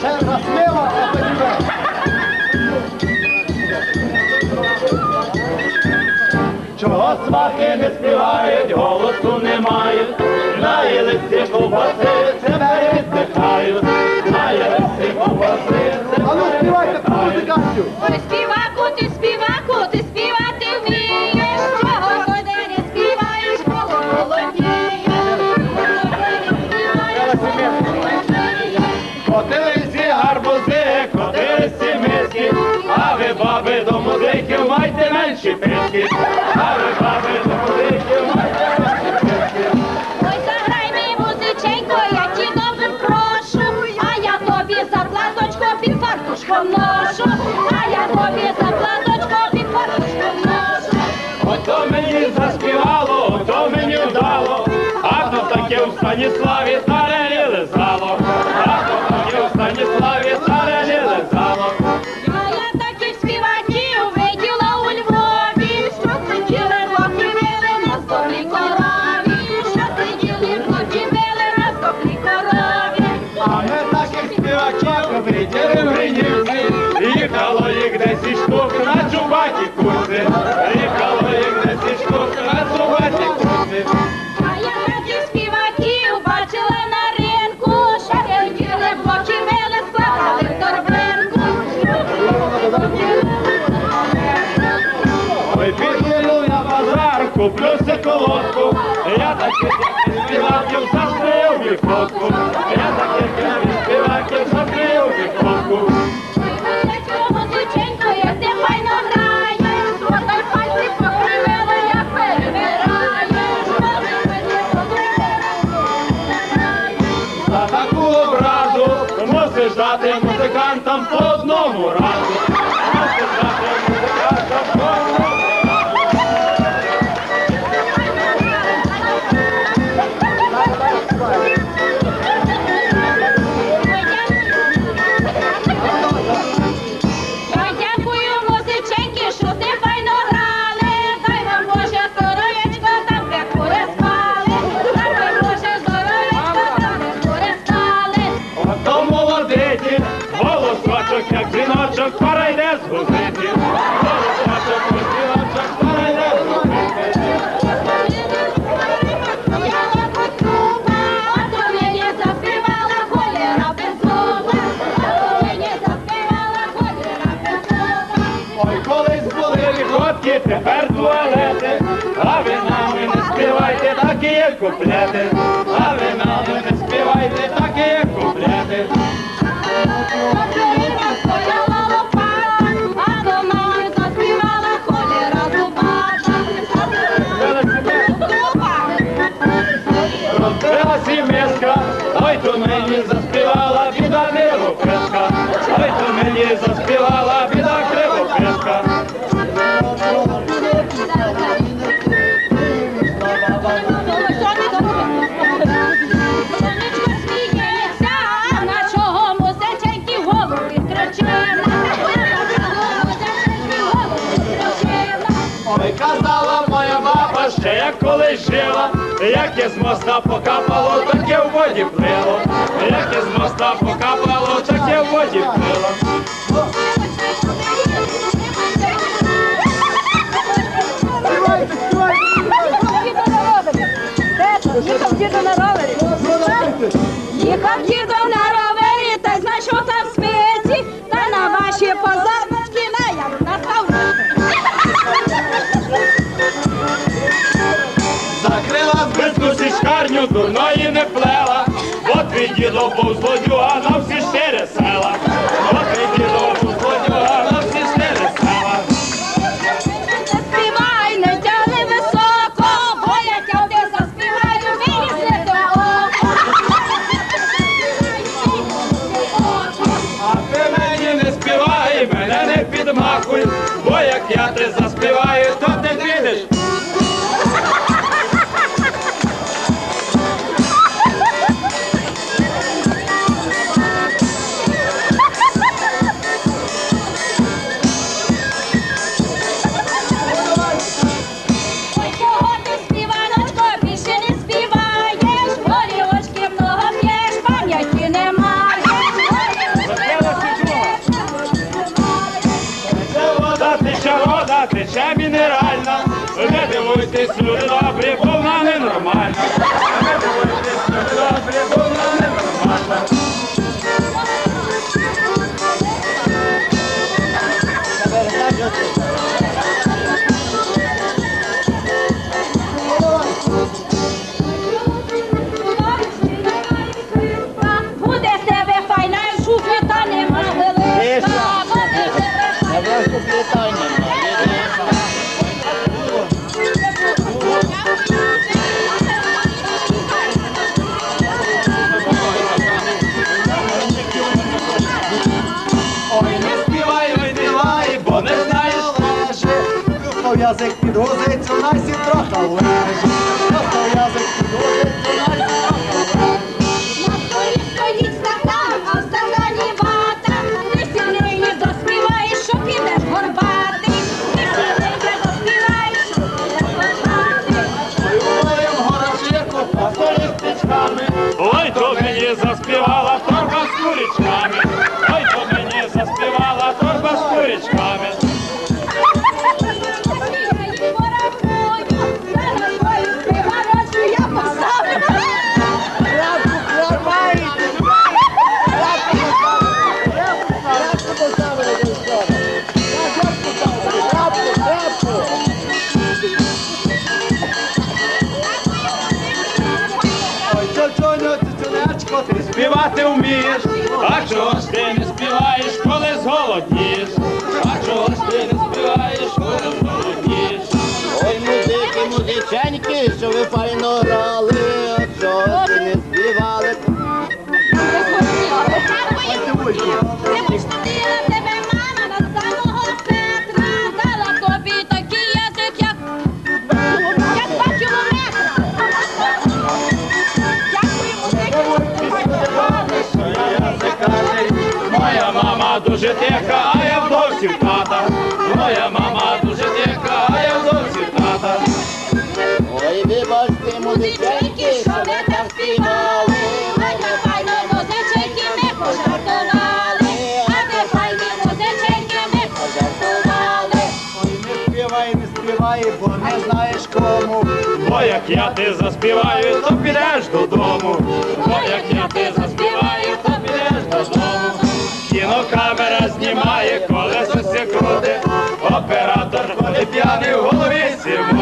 Черга сміла, а тоді Чого смаки не співають, голосу немає, наїлися ковбаси, себе віддихають. гарбузи, ходили сімейські, а ви баби до музиків майте менші писки, а ви баби до музиків майте менші писки. Ой, заграй мені музиченько, я ті добре прошу, а я тобі за платочку під фартушком ношу, а я тобі за платочку під фартушком ношу. Ото мені заспівало, ото мені вдало, а то таке в Станіславі та куплюся колодку, я так співаків завжди у вікнотку, я таких співаків завжди у вікнотку. За таку образу мусиш дати музикантам по одному разу. купляти, а ви мене не співайте такі купляти. Ой, то мені заспівала біда не песка, ой, то мені заспівала. я коли жила, як я з моста покапало, так я в воді плило, як я з моста покапало, так я в воді плило. Елопов злодей. Esse nobre povo. Язик підгузить, у нас і трохи лежить. Просто язик підгузить, Співати вмієш, а чого ж ти не співаєш, коли зголоднієш? Дуже тиха, а я вдовсім тата. Моя мама дуже тиха, а я вдовсім тата. Ой, вибачте, музиченьки, що ви там співали. Файно, файно, музиченьки, ми пожартували. А де файні музиченьки, ми пожартували. Ой, не співай, не співай, бо не знаєш кому. Бо як я ти заспіваю, то підеш додому. Бо як я ти заспіваю, то. Кінокамера знімає, колесо крути. Оператор ходить п'яний в голові сімути.